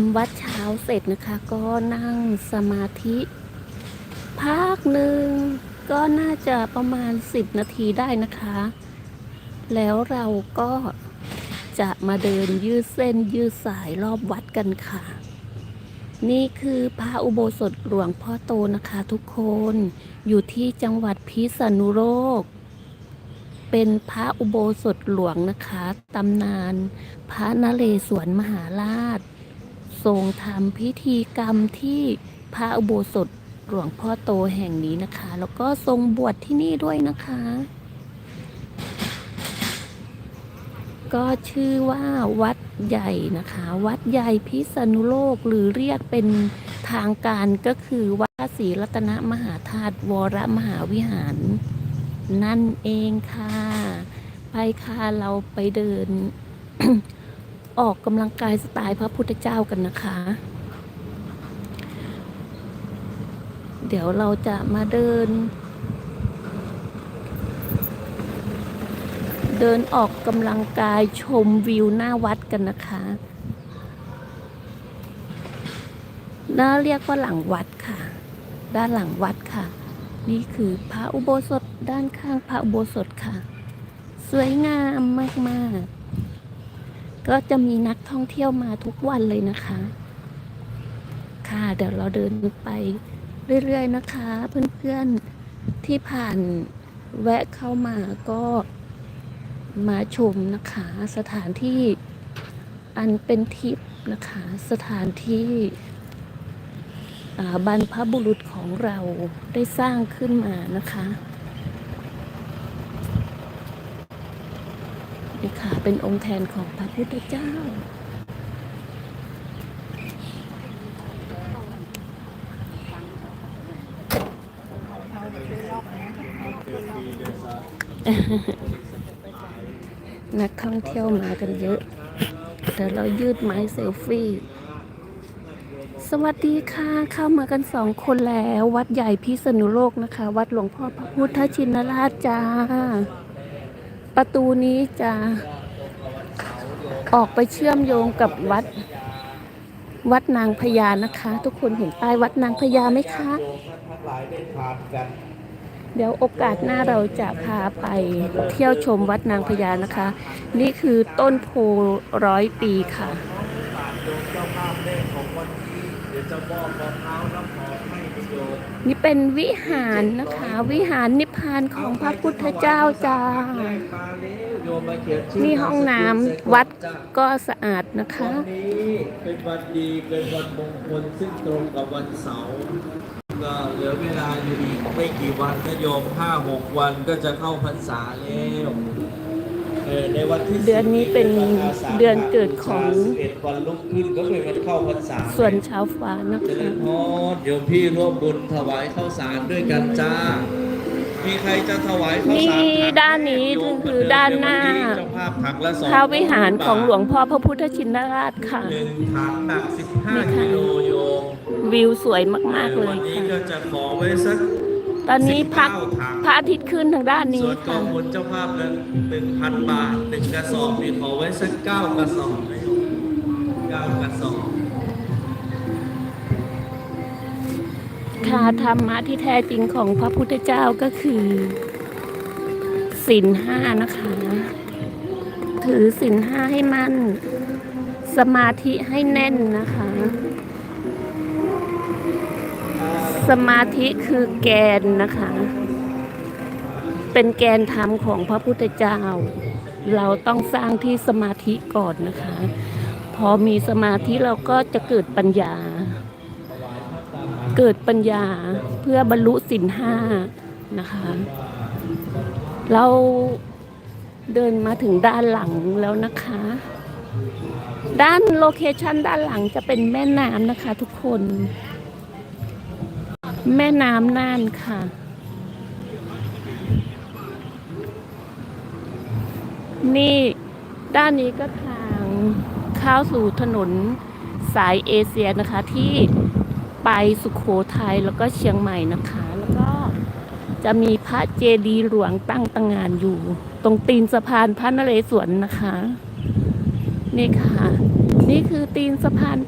ำวัดเช้าเสร็จนะคะ ก็นั่งสมาธิพักหนึ่งก็น่าจะประมาณ 10 นาทีได้นะคะ แล้วเราก็จะมาเดินยืดเส้นยืดสายรอบวัดกันค่ะ นี่คือพระอุโบสถหลวงพ่อโตนะคะทุกคนอยู่ที่จังหวัดพิษณุโลกเป็นพระอุโบสถหลวงนะคะตำนาน พระนเรศวรมหาราช ทรงทำพิธีกรรมที่พระอุโบสถหลวงพ่อโตแห่งนี้นะคะ แล้วก็ทรงบวชที่นี่ด้วยนะคะ ก็ชื่อว่าวัดใหญ่นะคะ วัดใหญ่พิษณุโลกหรือเรียกเป็นทางการก็คือวัดศรีรัตนมหาธาตุวรมหาวิหาร นั่นเองค่ะ ไปค่ะเราไปเดิน ออกกำลังกายสไตล์พระพุทธเจ้ากันนะคะ เดี๋ยวเราจะมาเดิน เดินออกกำลังกายชมวิวหน้าวัดกันนะคะน่าเรียกว่าหลังวัดค่ะ ด้านหลังวัดค่ะ นี่คือพระอุโบสถด้านข้างพระอุโบสถค่ะ สวยงามมากๆ ก็จะมีนักท่องเที่ยวมาทุกวันเลยนะคะ ค่ะเดี๋ยวเราเดินไปเรื่อยๆนะคะ เพื่อนๆที่ผ่านแวะเข้ามาก็มาชมนะคะ สถานที่อันเป็นทิพย์นะคะ สถานที่บรรพบุรุษของเราได้สร้างขึ้นมานะคะ นี่ค่ะ เป็นองค์แทนของพระพุทธเจ้า นักท่องเที่ยวมากันเยอะแต่เรายืดไม้เซลฟี่ สวัสดีค่ะ เข้ามากันสองคนแล้ว วัดใหญ่พิษณุโลกนะคะ วัดหลวงพ่อพระพุทธชินราชจ้า ประตูนี้จะออกไปเชื่อมโยงกับวัด วัดนางพญานะคะ ทุกคนเห็นป้ายวัดนางพญาไหมคะ เดี๋ยวโอกาสหน้าเราจะพาไปเที่ยวชมวัดนางพญานะคะ นี่คือต้นโพร้อยปีค่ะเดี๋ยวจะมอบมะพร้าวน้ำหอมให้โยม นี่เป็นวิหารนะคะ วิหารนิพพานของพระพุทธเจ้าจ้ามาแล้วโยมมาเขียนชื่อนี่ห้องน้ำวัดก็สะอาดนะคะวันนี้เป็นวันดีเป็นวันมงคลซึ่งตรงกับวันเสาร์ก็เหลือเวลาอยู่อีกไม่กี่วันก็โยมห้าหกวันก็จะเข้าพรรษาแล้ว เออในวันที่เดือนนี้เป็นเดือนเกิดของสิบเอ็ดวันลุกขึ้นก็เป็นวันเข้าพรรษาส่วนชาวฟ้านะเจริคะญพรโยมพี่ร่วมบุญถวายข้าวสารด้วยกันจ้ามีใครจะถวายข้าวสารนี่ถังด้านนี้โยมคือด้านหน้าเจ้าภาพถังละสองพระวิหารของหลวงพ่อพระพุทธชินราชค่ะหนึ่งถังหนักสิบห้านี่ค่ะกิโลโยมวิวสวยมากๆเลวัยนนี้ค่ะก็จะขอไว้สัก ตอนนี้พัก19ถังพระอาทิตย์ขึ้นทางด้านส่นี้วนกอค่ะงบุญเจ้าภาพนั้นหนึ่งพันบาทหนึ่งกระสอบนี่ขอไว้สักเก้ากระสอบนะโยมเก้ากระสอบค่ะธรรมะที่แท้จริงของพระพุทธเจ้าก็คือศีลห้านะคะ ถือศีลห้าให้มั่น สมาธิให้แน่นนะคะ สมาธิคือแกนนะคะ เป็นแกนธรรมของพระพุทธเจ้า เราต้องสร้างที่สมาธิก่อนนะคะ พอมีสมาธิเราก็จะเกิดปัญญา เกิดปัญญาเพื่อบรรลุสินห้านะคะ เราเดินมาถึงด้านหลังแล้วนะคะ ด้านโลเคชันด้านหลังจะเป็นแม่น้ำนะคะทุกคน แม่น้ำน่านค่ะ นี่ด้านนี้ก็ทางเข้าสู่ถนนสายเอเชียนะคะ ที่ไปสุขโขทัยแล้วก็เชียงใหม่นะคะ แล้วก็จะมีพระเจดีย์หลวงตั้งตังงานอยู่ ตรงตีนสะพานพระนเรศวรนะคะ นี่ค่ะ นี่คือตีนสะพาน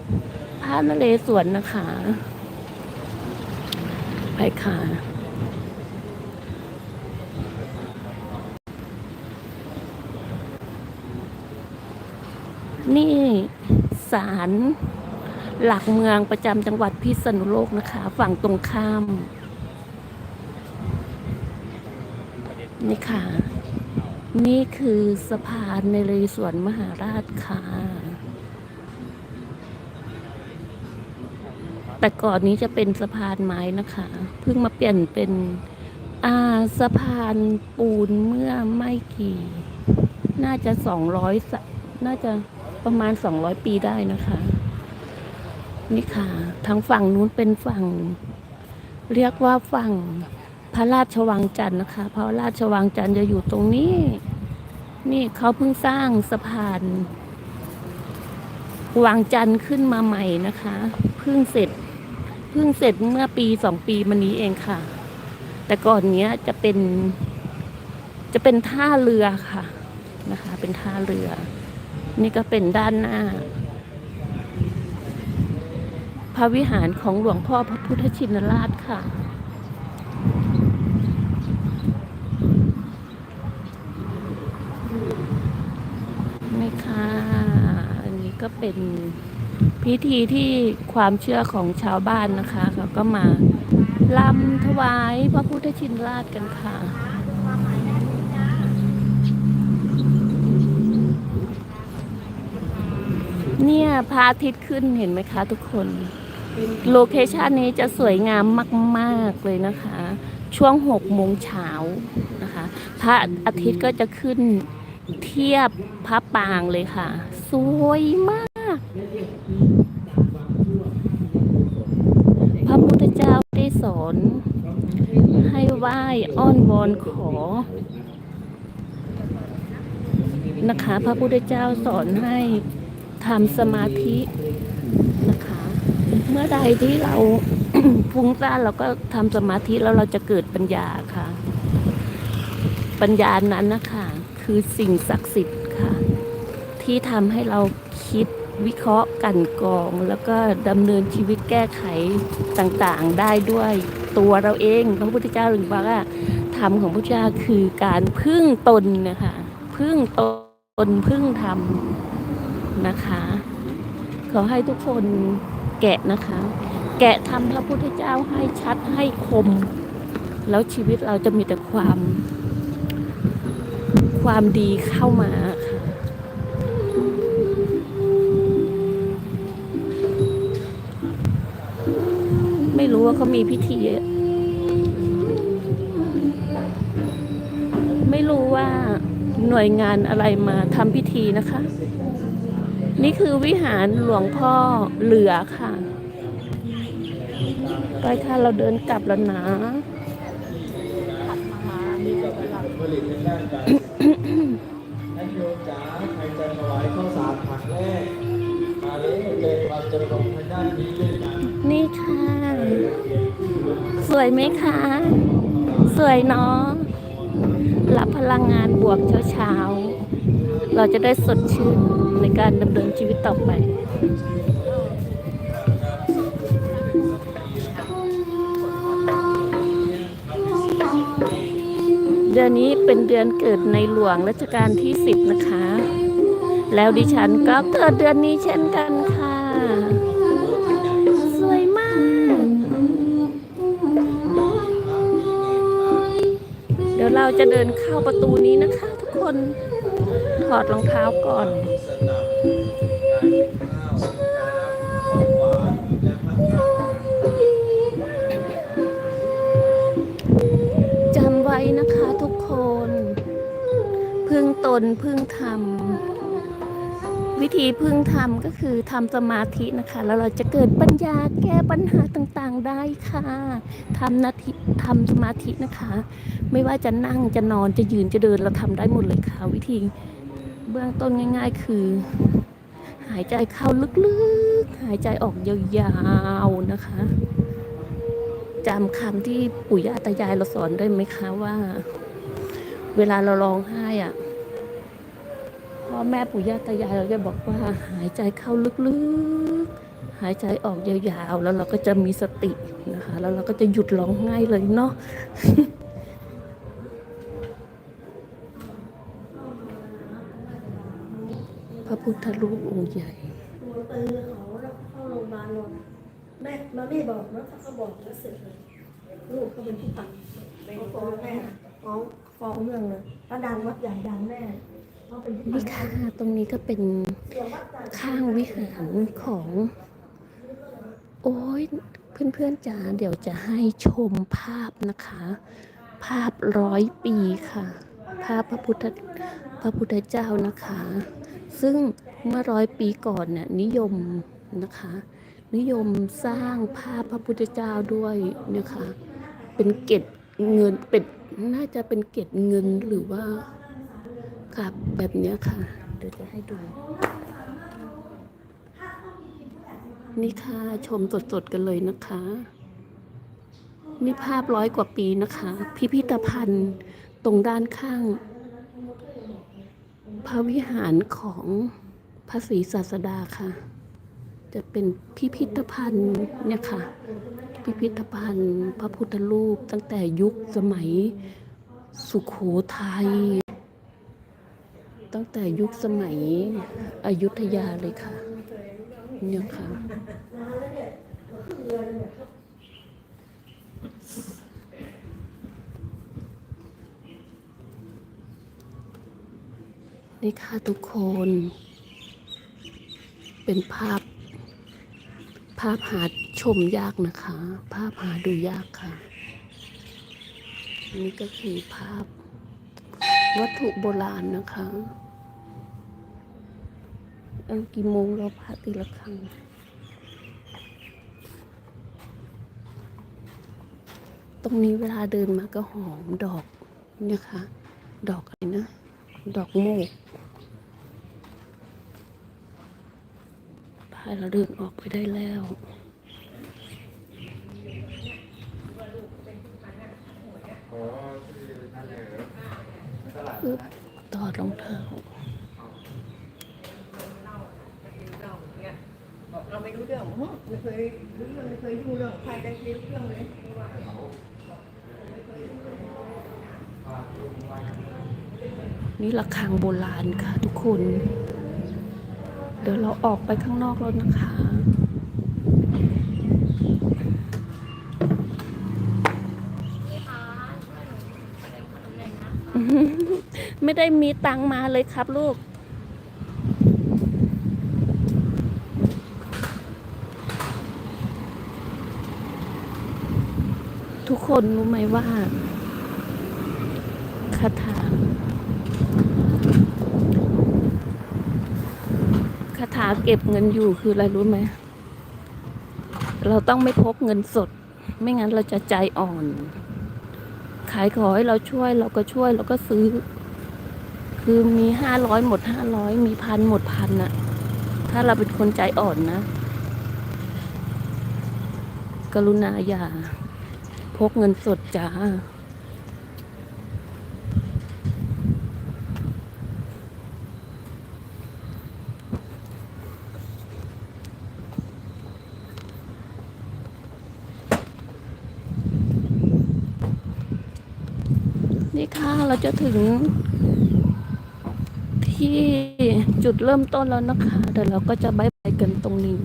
พระนเรศวรนะคะ ไปค่ะนี่ศาลหลักเมืองประจำจังหวัดพิษณุโลกนะคะ ฝั่งตรงข้าม นี่ค่ะ นี่คือสะพานในเรศวรมหาราชค่ะ แต่ก่อนนี้จะเป็นสะพานไม้นะคะ เพิ่งมาเปลี่ยนเป็นอ่าสะพานปูนเมื่อไม่กี่ น่าจะสองร้อยน่าจะประมาณสองร้อยปีได้นะคะ นี่ค่ะ ทางฝั่งนู้นเป็นฝั่ง เรียกว่าฝั่งพระราชวังจันทร์นะคะ พระราชวังจันทร์จะอยู่ตรงนี้ นี่เขาเพิ่งสร้างสะพาน วังจันทร์ขึ้นมาใหม่นะคะ เพิ่งเสร็จ เพิ่งเสร็จเมื่อปีสองปีมานี้เองค่ะ แต่ก่อนเนี้ยจะเป็น จะเป็นท่าเรือค่ะนะคะ เป็นท่าเรือ นี่ก็เป็นด้านหน้า พระวิหารของหลวงพ่อพระพุทธชินราชค่ะนี่ค่ะ อันนี้ก็เป็น พิธีที่ความเชื่อของชาวบ้านนะคะเขาก็มาลำถวายพระพุทธชินราชกันค่ะเนี่ยพระอาทิตย์ขึ้นเห็นไหมคะทุกคน โลเคชันนี้จะสวยงามมากๆเลยนะคะ ช่วงหกโมงเช้านะคะ พระอาทิตย์ก็จะขึ้นเทียบพระปางเลยค่ะ สวยมาก พระพุทธเจ้าได้สอนให้ ไหว้อ้อนวอนขอ นะคะ พระพุทธเจ้าสอนให้ทำสมาธินะคะ เมื่อใดที่เราฟุ้งซ่านเราก็ทำสมาธิแล้วเราจะเกิดปัญญาค่ะ ปัญญานั้นนะคะ คือสิ่งศักดิ์สิทธิ์ค่ะ ที่ทำให้เราคิดวิเคราะห์กันกรอง แล้วก็ดำเนินชีวิตแก้ไขต่างๆได้ด้วย ตัวเราเอง พระพุทธเจ้าถึงบอกว่าธรรมของพระเจ้าคือการพึ่งตนนะคะพึ่งตนพึ่งธรรมนะคะ ขอให้ทุกคนแกะนะคะ แกะทำพระพุทธเจ้าให้ชัดให้คม แล้วชีวิตเราจะมีแต่ความ ความดีเข้ามาค่ะ ไม่รู้ว่าเขามีพิธีไม่รู้ว่าหน่วยงานอะไรมาทำพิธีนะคะ นี่คือวิหารหลวงพ่อเหลือค่ะไปค่ะเราเดินกลับแล้วนะเป็นด้านการท่านโยมจ๋าใครจะถวายข้าวสารผักแรกมาเลยเลยเราจะลงทางด้านนี้ด้วยกัน ค่ะ สวยไหมคะ สวยเนาะรับพลังงานบวกเช้าๆ เราจะได้สดชื่นในการดำเนินชีวิตต่อไปเดือนนี้เป็นเดือนเกิดในหลวงรัชกาลที่สิบนะคะ แล้วดิฉันก็เกิดเดือนนี้เช่นกันค่ะ เราจะเดินเข้าประตูนี้นะคะทุกคนถอดรองเท้าก่อนจำไว้นะคะทุกคน พึ่งตนพึ่งธรรม วิธีพึ่งธรรมก็คือทำสมาธินะคะ แล้วเราจะเกิดปัญญาแก้ปัญหาต่างๆได้ค่ะทำนาทีทำสมาธินะคะ ไม่ว่าจะนั่งจะนอนจะยืนจะเดินเราทำได้หมดเลยค่ะ วิธีเบื้องต้นง่าย ๆ คือ หายใจเข้าลึกๆ หายใจออกยาวๆนะคะจำคำที่ปู่ย่าตายายเราสอนได้ไหมคะว่า เวลาเราร้องไห้อะ พ่อแม่ปู่ย่าตายายเราจะบอกว่าหายใจเข้าลึกๆ หายใจออกยาวๆ แล้วเราก็จะมีสตินะคะ แล้วเราก็จะหยุดร้องไห้เลยเนาะพระพุทธรูปองค์ใหญ่ตือเขาแล้วเข้าโรงพยาบาลนอนแม่มาไม่บอกนะถ้าเขาบอกแล้วเสร็จเลยลูกก็เป็นที่ตัดเขาฟ้องแม่ฟ้องฟ้องเรื่องเลยถ้าดังวัดใหญ่ดังแน่ นี่ค่ะตรงนี้ก็เป็นข้างวิหารของ โอ้ยเพื่อนๆจ๋าเดี๋ยวจะให้ชมภาพนะคะ ภาพร้อยปีค่ะ ภาพพระพุทธพระพุทธเจ้านะคะ ซึ่งเมื่อร้อยปีก่อนเนี่ยนิยมนะคะ นิยมสร้างภาพพระพุทธเจ้าด้วยนะคะ เป็นเกล็ดเงินเป็นน่าจะเป็นเกล็ดเงินหรือว่า ค่ะแบบเนี้ยค่ะ เดี๋ยวจะให้ดู นี่ค่ะชมสดๆกันเลยนะคะ นี่ภาพร้อยกว่าปีนะคะ พิพิธภัณฑ์ตรงด้านข้าง พระวิหารของพระศรีศาสดาค่ะ จะเป็นพิพิธภัณฑ์เนี่ยค่ะ พิพิธภัณฑ์พระพุทธรูปตั้งแต่ยุคสมัยสุขโขทัย ตั้งแต่ยุคสมัยอยุธยาเลยค่ะเนี่ยค่ะนี่ค่ะทุกคน เป็นภาพ ภาพหาชมยากนะคะ ภาพหาดูยากค่ะ นี่ก็คือภาพ วัตถุโบราณนะคะเอากี่โมงเราพระตีละครั้งตรงนี้เวลาเดินมาก็หอมดอกนี่ยค่ะดอกอะไรนะ ดอกโมกพาเราเดินออกไปได้แล้วปึ๊บ ต่อดรองเท้าเราไม่รู้เรื่องไม่เคยรู้เรื่องไม่เคยยุ่งเรื่องใครได้เรื่องเลยนี่ระฆังโบราณค่ะทุกคน เดี๋ยวเราออกไปข้างนอกแล้วนะคะ ไม่ได้มีตังมาเลยครับลูก ทุกคนรู้ไหมว่าคาถาคาถาเก็บเงินอยู่คืออะไรรู้ไหม เราต้องไม่พกเงินสด ไม่งั้นเราจะใจอ่อน ขายขอให้เราช่วยเราก็ช่วยเราก็ซื้อ คือมีห้าร้อยหมดห้าร้อยมีพันหมดพันน่ะถ้าเราเป็นคนใจอ่อนนะ กรุณาอย่า พกเงินสดจ้านี่ค่ะเราจะถึง ที่จุ ดเริ่มต้นแล้วนะคะ เดี๋ยวเราก็จะบายบายกันตรงนี้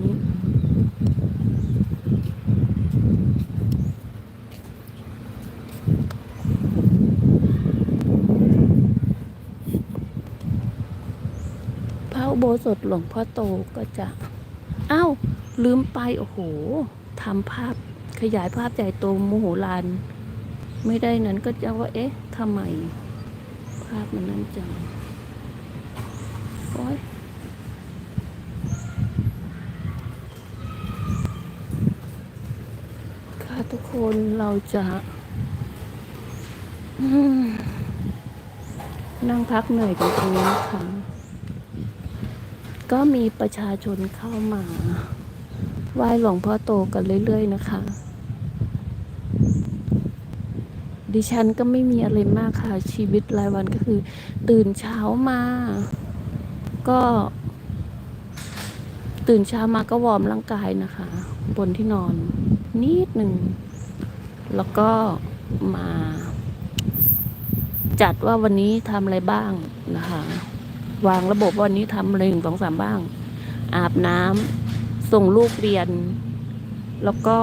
พระโบสถหลวงพ่อโตก็จะ อ้าว ลืมไป โอ้โหทำภาพขยายภาพใหญ่โตโมโหลานไม่ได้นั้นก็จะว่า เอ๊ะทำไม ภาพมันนั่นจัง อยค่ะทุกคนเราจะนั่งพักเหนื่อยกันตรงนี้นะคะก็มีประชาชนเข้ามาไหว้หลวงพ่อโตกันเรื่อย ๆ นะคะ ดิฉันก็ไม่มีอะไรมากค่ะ ชีวิตรายวันก็คือ ตื่นเช้ามา ก็ ตื่นเช้ามาก็วอร์มร่างกายนะคะ บนที่นอนนิดหนึ่ง แล้วก็มา จัดว่าวันนี้ทำอะไรบ้างนะคะ วางระบบวันนี้ทำอะไรหนึ่งสองสามบ้าง อาบน้ำส่งลูกเรียน แล้วก็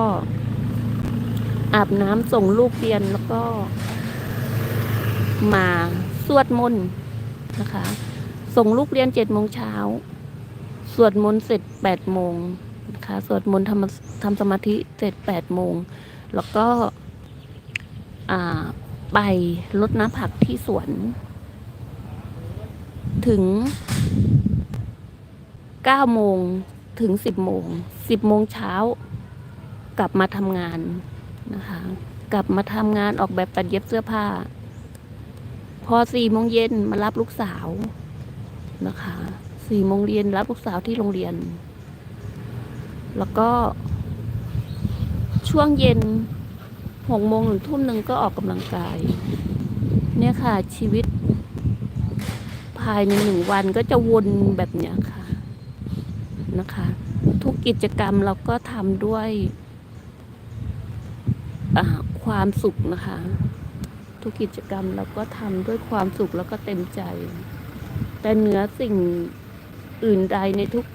อาบน้ำส่งลูกเรียนแล้วก็ มาสวดมนต์นะคะ ส่งลูกเรียนเจ็ดโมงเช้า สวดมนต์เสร็จแปดโมงนะคะสวดมนต์ทำทำสมาธิเสร็จแปดโมง แล้วก็ไปรดน้ำผักที่สวน ถึงเก้าโมงถึงสิบโมงสิบโมงเช้ากลับมาทำงานนะคะ กลับมาทำงานออกแบบตัดเย็บเสื้อผ้า พอสี่โมงเย็นมารับลูกสาว นะคะสี่โมงเย็นรับลูกสาวที่โรงเรียน แล้วก็ ช่วงเย็นหกโมงถึงทุ่มหนึ่งก็ออกกำลังกาย เนี่ยค่ะชีวิต ภายในหนึ่งวันก็จะวนแบบเนี้ยค่ะนะคะ ทุกกิจกรรมเราก็ทำด้วยความสุขนะคะ ทุกกิจกรรมเราก็ทำด้วยความสุขแล้วก็เต็มใจ แต่เหนือสิ่งอื่นใดในทุก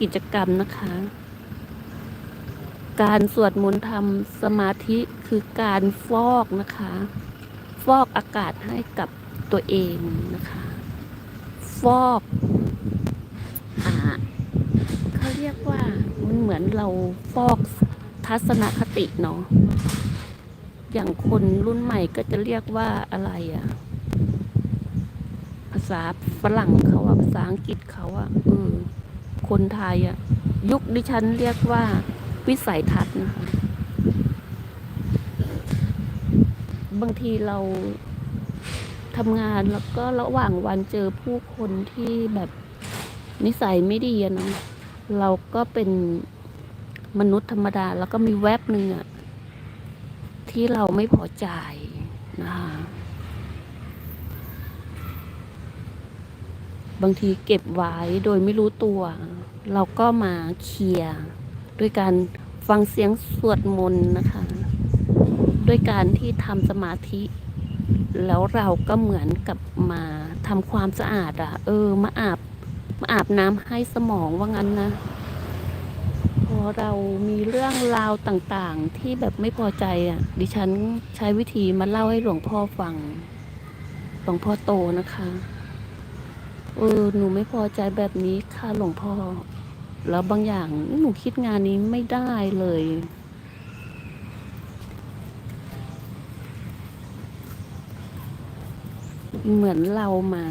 กิจกรรมนะคะ การสวดมนต์ทำสมาธิคือการฟอกนะคะ ฟอกอากาศให้กับตัวเองนะคะ ฟอกอ่าเขาเรียกว่ามันเหมือนเราฟอกทัศนคติเนาะอย่างคนรุ่นใหม่ก็จะเรียกว่าอะไรอะภา ษาฝรั่งเขาอะภาษาอังกฤษเขาอะเออคนไทยอะยุคดิฉันเรียกว่า วิสัยทัศน์นะคะบางทีเราทำงานแล้วก็ระหว่างวันเจอผู้คนที่แบบนิสัยไม่ดีอะเนาะเราก็เป็นมนุษย์ธรรมดา แล้วก็มีแวบหนึ่งอะที่เราไม่พอใจนะคะ บางทีเก็บไว้โดยไม่รู้ตัว เราก็มาเคลียร์ด้วยการฟังเสียงสวดมนต์นะคะ ด้วยการที่ทำสมาธิ แล้วเราก็เหมือนกับมาทำความสะอาดอะเออ มาอาบมาอาบน้ำให้สมองว่างั้นนะ พอเรามีเรื่องราวต่างๆ ที่แบบไม่พอใจอะดิฉันใช้วิธีมาเล่าให้หลวงพ่อฟังหลวงพ่อโตนะคะ เออหนูไม่พอใจแบบนี้ค่ะหลวงพ่อ แล้วบางอย่างหนูคิดงานนี้ไม่ได้เลย เหมือนเรามา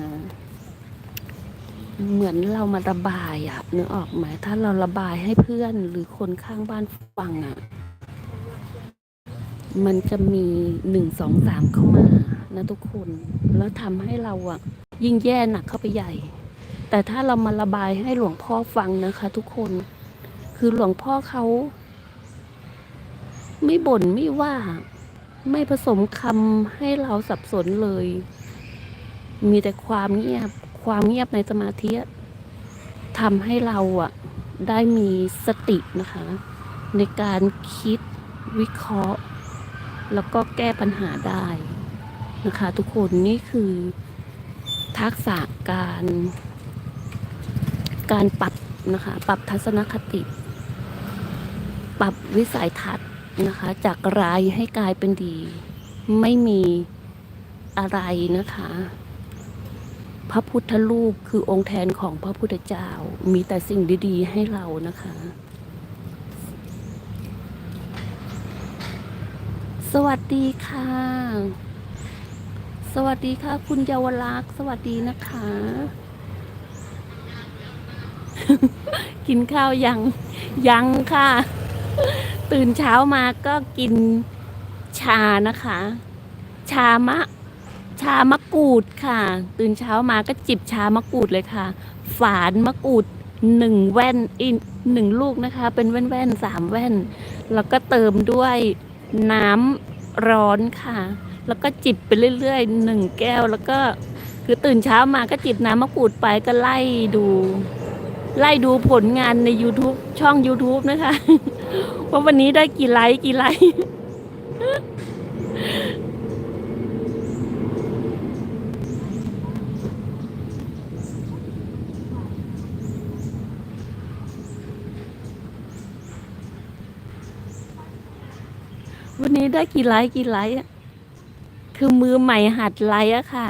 เหมือนเรามาระบายอะนึกออกไหมถ้าเราระบายให้เพื่อนหรือคนข้างบ้านฟังอะ มันจะมีหนึ่งสองสามเข้ามานะทุกคน แล้วทำให้เราอะยิ่งแย่หนักเข้าไปใหญ่ แต่ถ้าเรามาระบายให้หลวงพ่อฟังนะคะ ทุกคน คือหลวงพ่อเขาไม่บ่นไม่ว่า ไม่ผสมคำให้เราสับสนเลย มีแต่ความเงียบ ความเงียบในสมาธิทำให้เราอะได้มีสตินะคะ ในการคิดวิเคราะห์ แล้วก็แก้ปัญหาได้นะคะ ทุกคนนี่คือทักษะการการปรับนะคะ ปรับทัศนคติ ปรับวิสัยทัศน์นะคะ จากร้ายให้กลายเป็นดี ไม่มีอะไรนะคะ พระพุทธรูปคือองค์แทนของพระพุทธเจ้า มีแต่สิ่งดีๆให้เรานะคะ สวัสดีค่ะ สวัสดีค่ะ คุณเยาวลักษณ์สวัสดีนะคะ กินข้าวยัง ยังค่ะ ตื่นเช้ามาก็กินชานะคะ ชามะ ชามะกรูดค่ะ ตื่นเช้ามาก็จิบชามะกรูดเลยค่ะ ฝานมะกรูดหนึ่งแว่นอีกหนึ่งลูกนะคะ เป็นแว่นแว่นสามแว่น แล้วก็เติมด้วย น้ำร้อนค่ะ แล้วก็จิบไปเรื่อยๆหนึ่งแก้วแล้วก็คือตื่นเช้ามาก็จิบน้ำมะกรูดไปก็ไล่ดู ไล่ดูผลงานใน YouTube ช่อง YouTube นะคะ ว่าวันนี้ได้กี่ไลค์กี่ไลค์ วั นี้ได้กี่ไลค์กี่ไลค์อะคือมือใหม่หัดไลค์อะค่ะ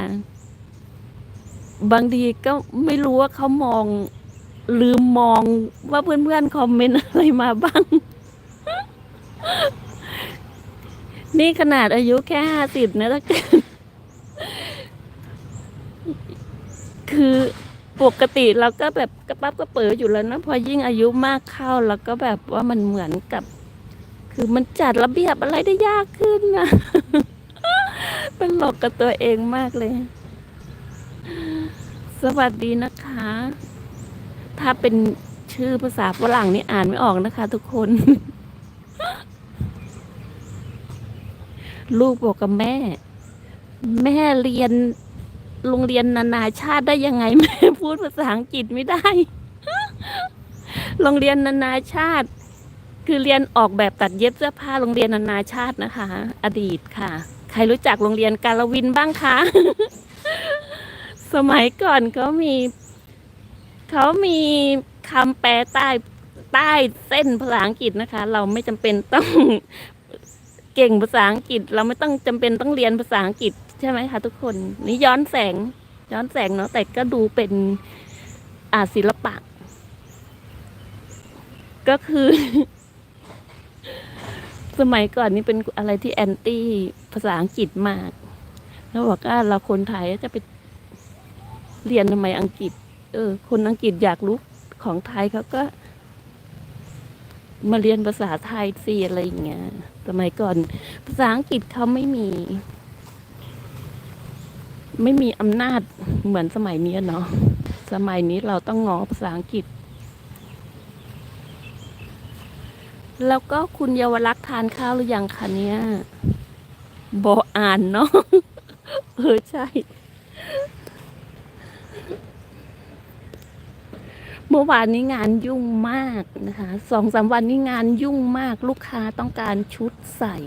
บางทีก็ไม่รู้ว่าเขามอง ลืมมองว่าเพื่อนๆคอมเมนต์อะไรมาบ้าง นี่ขนาดอายุแค่ห้าสิบนะถ้าเกิดคือปกติเราก็แบบกระปั๊บกระเป๋ออยู่แล้วนะพอยิ่งอายุมากเข้าเราก็แบบว่ามันเหมือนกับ คือมันจัดระเบียบอะไรได้ยากขึ้นนะเป็นหลอกกับตัวเองมากเลย สวัสดีนะคะ ถ้าเป็นชื่อภาษาฝรั่งนี่อ่านไม่ออกนะคะ ทุกคน ลูกบอกกับแม่ แม่เรียนโรงเรียนนานาชาติได้ยังไง แม่พูดภาษาอังกฤษไม่ได้ โรงเรียนนานาชาติ คือเรียนออกแบบตัดเย็บเสื้อผ้าโรงเรียนนานาชาตินะคะ อดีตค่ะ ใครรู้จักโรงเรียนกาลวินบ้างคะ สมัยก่อนเขามี เขามีคำแปลใต้ใต้เส้นภาษาอังกฤษนะคะ เราไม่จำเป็นต้องเก่งภาษาอังกฤษ เราไม่ต้องจำเป็นต้องเรียนภาษาอังกฤษใช่ไหมคะทุกคนนี่ย้อนแสง ย้อนแสงเนาะแต่ก็ดูเป็นอาศิลปะ ก็คือ สมัยก่อนนี่เป็นอะไรที่แอนตี้ภาษาอังกฤษมาก แล้วบอกว่าเราคนไทยจะไปเรียนทำไมอังกฤษ เออ คนอังกฤษอยากรู้ของไทยเขาก็ มาเรียนภาษาไทยสิอะไรอย่างเงี้ย สมัยก่อน ภาษาอังกฤษเขาไม่มี ไม่มีอำนาจเหมือนสมัยนี้เนาะ สมัยนี้เราต้องงอภาษาอังกฤษ แล้วก็คุณเยาวรักษ์ทานข้าวหรือยังคะเนี่ยบออ่านเนาะเออใช่ เมื่อวานนี้งานยุ่งมากนะคะสองสามวันนี้งานยุ่งมากลูกค้าต้องการชุดใส่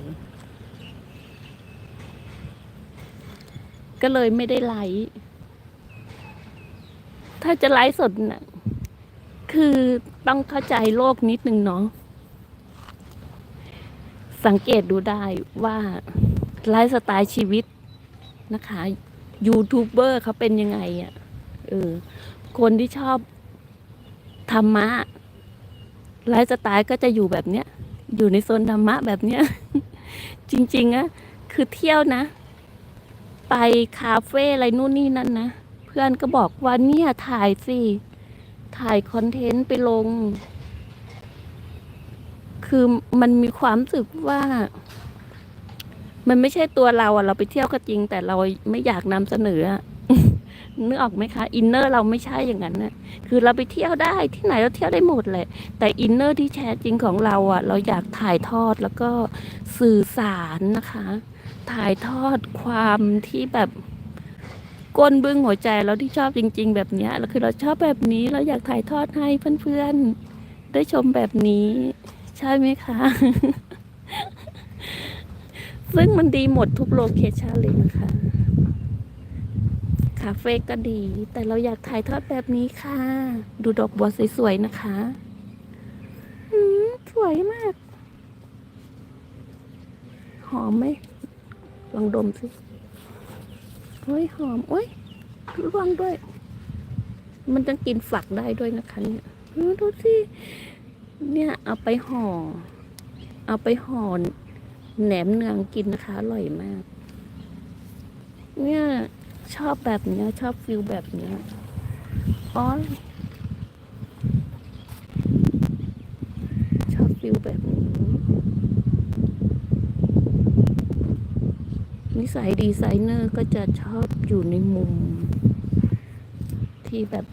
ก็เลยไม่ได้ไลฟ์ถ้าจะไลฟ์สดน่ะ คือต้องเข้าใจโลกนิดนึงเนาะ สังเกตดูได้ว่าไลฟ์สไตล์ชีวิตนะคะยูทูบเบอร์เขาเป็นยังไงอะ่ะเออคนที่ชอบธรรมะไลฟ์สไตล์ก็จะอยู่แบบเนี้ย อยู่ในโซนธรรมะแบบเนี้ย จริงๆอะคือเที่ยวนะ ไปคาเฟ่อะไรนู่นนี่นั่นนะ เพื่อนก็บอกว่าเนี่ยถ่ายสิ ถ่ายคอนเทนต์ไปลง คือมันมีความรู้สึกว่า มันไม่ใช่ตัวเราอะเราไปเที่ยวก็จริง แต่เราไม่อยากนำเสนอนึกออกไหมคะอินเนอร์เราไม่ใช่อย่างนั้นนะคือเราไปเที่ยวได้ที่ไหนเราเที่ยวได้หมดแหละ แต่อินเนอร์ที่แท้จริงของเราอะเราอยากถ่ายทอดแล้วก็สื่อสารนะคะ ถ่ายทอดความที่แบบก้นบึ้งหัวใจเราที่ชอบจริง ๆ แบบเนี้ยแล้วคือเราชอบแบบนี้เราอยากถ่ายทอดให้เพื่อนๆได้ชมแบบนี้ ใช่ไหมคะ ซึ่งมันดีหมดทุกโลเคชันเลยนะคะ คาเฟ่ก็ดี แต่เราอยากถ่ายทอดแบบนี้ค่ะ ดูดอกบัวสวยๆนะคะอืมสวยมาก หอมไหม ลองดมสิโอ้ยหอม โอ้ยร่วงด้วย มันจะกินฝักได้ด้วยนะคะเนี่ยเออดูสิ เนี่ยเอาไปห่อ เอาไปห่อแหนมเนืองกินนะคะ อร่อยมาก เนี่ยชอบแบบเนี้ย ชอบฟิลแบบเนี้ยอ๋อชอบฟิลแบบนี้นิสัยดีไซเนอร์ก็จะชอบอยู่ในมุม ที่แบบ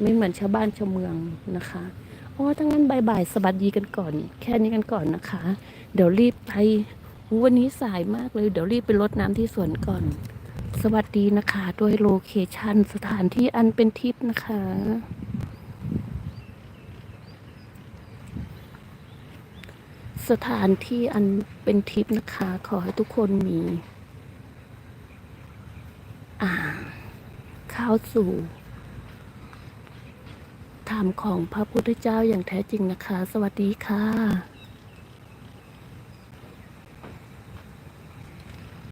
ไม่เหมือนชาวบ้านชาวเมืองนะคะ โอ้ทั้งนั้นบ่ายสวัสดีกันก่อน แค่นี้กันก่อนนะคะ เดี๋ยวรีบไปวันนี้สายมากเลย เดี๋ยวรีบไปรดน้ำที่สวนก่อน สวัสดีนะคะด้วยโลเคชันสถานที่อันเป็นทิพย์นะคะสถานที่อันเป็นทิพย์นะคะ ขอให้ทุกคนมี อ่า เข้าวสู่ ธรรมของพระพุทธเจ้าอย่างแท้จริงนะคะ สวัสดีค่ะ